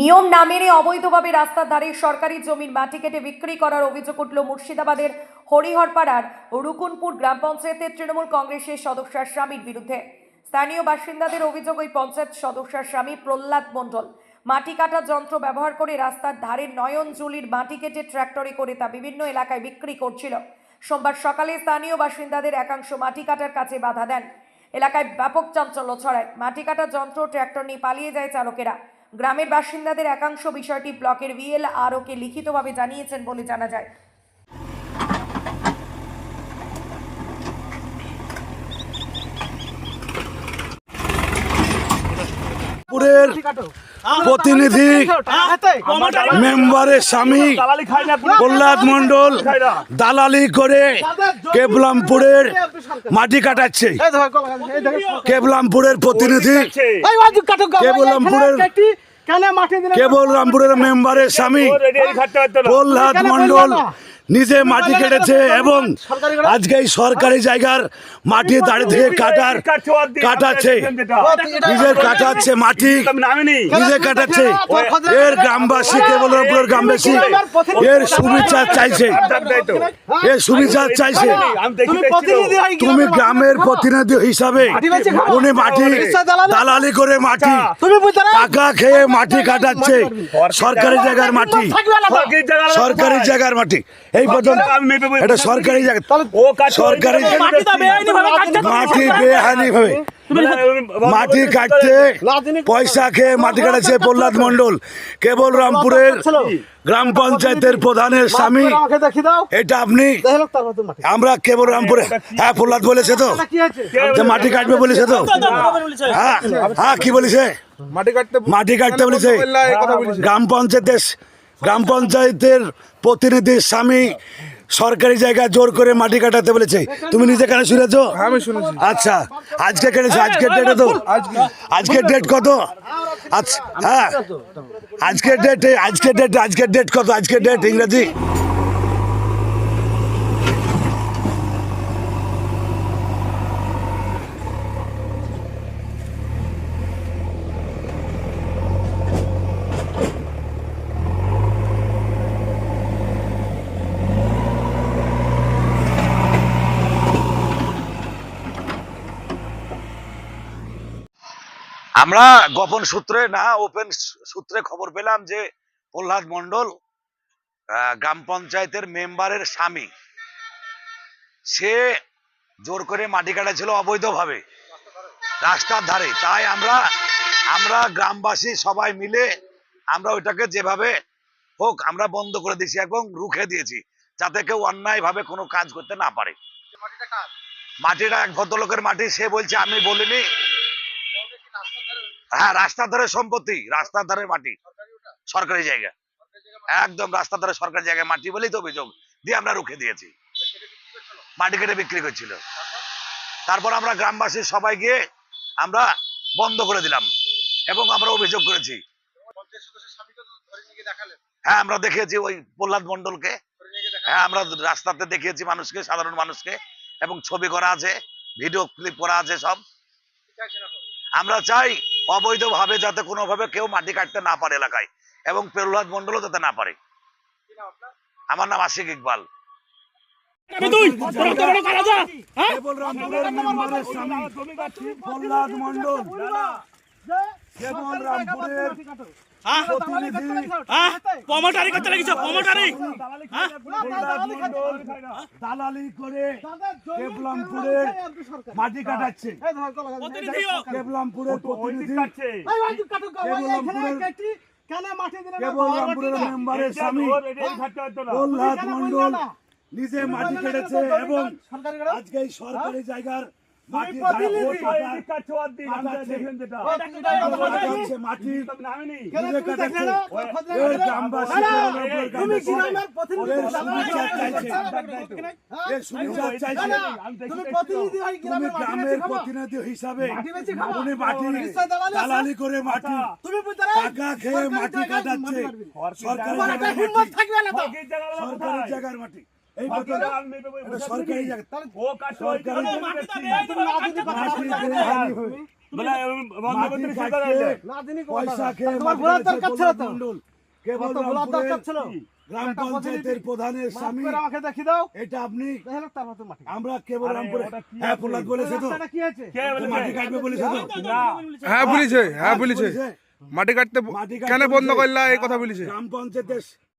নিয়ম না মেনে অবৈধভাবে রাস্তার ধারে সরকারি জমির মাটি কেটে বিক্রি করার অভিযোগ উঠল মুর্শিদাবাদের হরিহরপাড়ার রুকুনপুর গ্রাম পঞ্চায়েতের তৃণমূল কংগ্রেসের সদস্যার স্বামীর বিরুদ্ধে। স্থানীয় বাসিন্দাদের অভিযোগ ওই পঞ্চায়েত সদস্যার স্বামী প্রহ্লাদ মণ্ডল। মাটি কাটার যন্ত্র ব্যবহার করে রাস্তার ধারে নয়নজুলির মাটি কেটে ট্র্যাক্টরে করে তা বিভিন্ন এলাকায় বিক্রি করছিল। সোমবার সকালে স্থানীয় বাসিন্দাদের একাংশ মাটি কাটার কাছে বাধা দেন। এলাকায় ব্যাপক চাঞ্চল্য ছড়ায়। মাটি কাটার যন্ত্র ট্র্যাক্টর নিয়ে পালিয়ে যায় চালকেরা। গ্রামের বাসিন্দাদের একাংশ বিষয়টি ব্লকের ভিএল আরওকে লিখিতভাবে জানিয়েছেন বলে জানা যায়। পুরের প্রতিনিধি মেম্বারের স্বামী প্রহ্লাদ মন্ডল দালালি করে কেবলামপুরের মাটি কাটাচ্ছে। কেবলামপুরের প্রতিনিধি কেবলামপুরের কেবলরামপুরের মেম্বারের স্বামী প্রহ্লাদ মন্ডল নিজে মাটি কেটেছে এবং আজকে এই সরকারি জায়গার মাটি দাঁড়িয়ে থেকে কাটার কাটাচ্ছে। নিজের কাটাচ্ছে মাটি। নিজে কাটাচ্ছে। এর গ্রামবাসী কেবলরামপুরের গ্রামবাসী এর সুবিচার চাইছে। এর সুবিচার চাইছে। তুমি গ্রামের প্রতিনিধি হিসাবে উনি মাটি দালালি। করে মাটি। টাকা খেয়ে মাটি কাটাচ্ছে। সরকারি জায়গার মাটি। সরকারি জায়গার মাটি। এই পর্যন্ত এটা সরকারি জায়গা। সরকারি মাটি বেহানি ভাবে মাটি কাটতে পয়সা খেয়ে মাটি কাটাচ্ছে প্রহ্লাদ মন্ডল কেবল রামপুরের গ্রাম পঞ্চায়েতের প্রধানের স্বামী। এটা আপনি আমরা কেবল রামপুরে হ্যাঁ প্রহ্লাদ বলেছে তো। মাটি কাটবে বলেছে তো। হ্যাঁ। হ্যাঁ কি বলেছে? মাটি কাটতে মাটি কাটতে বলেছে। এই কথা বলেছে। গ্রাম পঞ্চায়েতের গ্রাম পঞ্চায়েতের প্রতিনিধির স্বামী সরকারি জায়গা জোর করে মাটি কাটাতে বলেছে। তুমি নিজে কেন শুনেছ? আমি শুনেছি। আচ্ছা আজকে কেটেছো আজকের ডেটে তো আজকের ডেট কত? আচ্ছা হ্যাঁ। আজকের ডেটে আজকের ডেট আজকের ডেট কত? আজকের ডেট ইংরেজি? আমরা গোপন সূত্রে না ওপেন সূত্রে খবর পেলাম যে প্রহ্লাদ মন্ডল গ্রাম পঞ্চায়েতের মেম্বারের স্বামী। সে জোর করে মাটি কাটাছিল অবৈধভাবে রাস্তার ধারে। তাই আমরা আমরা গ্রামবাসী সবাই মিলে আমরা ওইটাকে যেভাবে হোক আমরা বন্ধ করে দিয়েছি এবং রুখে দিয়েছি যাতে কেউ অন্যায় ভাবে কোনো কাজ করতে না পারে। মাটিটা এক ভদ্রলোকের মাটি সে বলছে আমি বলিনি হ্যাঁ রাস্তার ধারে সম্পত্তি, রাস্তার ধারে মাটি, সরকারি জায়গা। একদম রাস্তার ধারে সরকারি জায়গায় মাটি বলেই তো অভিযোগ, দিয়ে আমরা রুখে দিয়েছি। মাটি কেটে বিক্রি করছিল। তারপর আমরা গ্রামবাসী সবাই গিয়ে আমরা বন্ধ করে দিলাম এবং আমরা অভিযোগ করেছি। হ্যাঁ আমরা দেখিয়েছি ওই প্রহ্লাদ মন্ডলকে হ্যাঁ আমরা রাস্তাতে দেখিয়েছি মানুষকে, সাধারণ মানুষকে, এবং ছবি করা আছে, ভিডিও ক্লিপ করা আছে সব। আমরা চাই অবৈধভাবে যাতে কোনোভাবে কেউ মাটি কাটতে না পারে এলাকায় এবং প্রহ্লাদ মন্ডলও যাতে না পারে। আমার নাম আশিক ইকবাল। মেম্বারের স্বামী প্রহ্লাদ মন্ডল রামপুরের দালালি করে কেবলামপুরের মাটি কাটাচ্ছে। কেবলামপুরের প্রতিনিধি কেবলামপুরের মেম্বারের স্বামী প্রহ্লাদ মন্ডল নিজে মাটি কেটেছে এবং আজকে এই সরকারি জায়গার প্রতিনিধি হিসাবে উনি মাটি দালালি করে মাটি টাকা খেয়ে মাটি কাটাচ্ছে। সরকারি জায়গার মাটি। সরকারি জায়গার মাটি। এই সরকারি জায়গা। মাটি কাটতে পয়সা খেয়ে মাটি কেটেছে প্রহ্লাদ মণ্ডল। কেবল রামপুরের গ্রাম পঞ্চায়েতের প্রধানের স্বামী। আমাকে দেখি দাও। এটা আপনি দেখে তারপর তো মাটি। আমরা কেবল রামপুরে? হ্যাঁ প্রহ্লাদ বলেছে? তো মাটি কাটবে বলেছে তো? হ্যাঁ বলেছে। হ্যাঁ বলেছে। মাটি কাটতে কেন বন্ধ। করলা? এই কথা বলেছে। গ্রাম পঞ্চায়েতের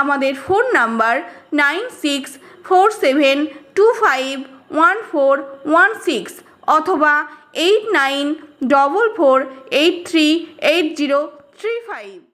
আমাদের phone number nine six four seven two five one four one six অথবা eight nine double four eight three eight zero three five.